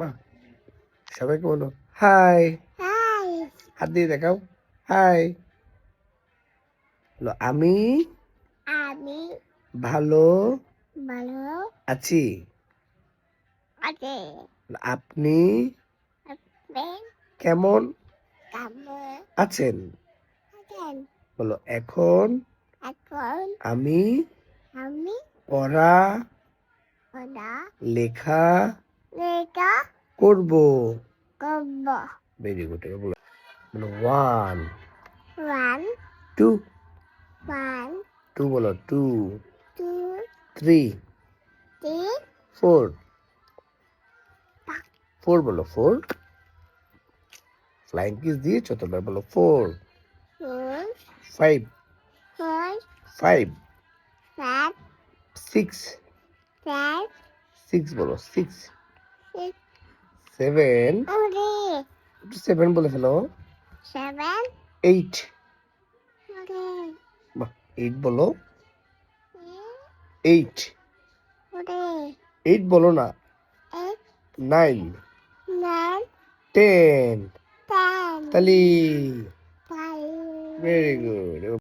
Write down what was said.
মা সবাইকে বলো হাই। হাই। হাত দিয়ে দেখাও হাই। আমি আমি ভালো ভালো আছি। আছে। আপনি আপনি কেমন কেমন আছেন? আছেন? বলো এখন এখন আমি আমি পড়া লেখা লেখা করব। করব। ভেরি গুড বলো। বলো one one two one two বলো two two three three four four বলো ফোর ফ্লাইং কিস দিয়ে চতুর্থবার বলো four five five five six five six বলো সিক্স সেভেন সেভেন বলে ফেলো। সেভেন এইট এইট বলো। এইট ওরে। এইট বলো না। নাইন টেন তালি। Very good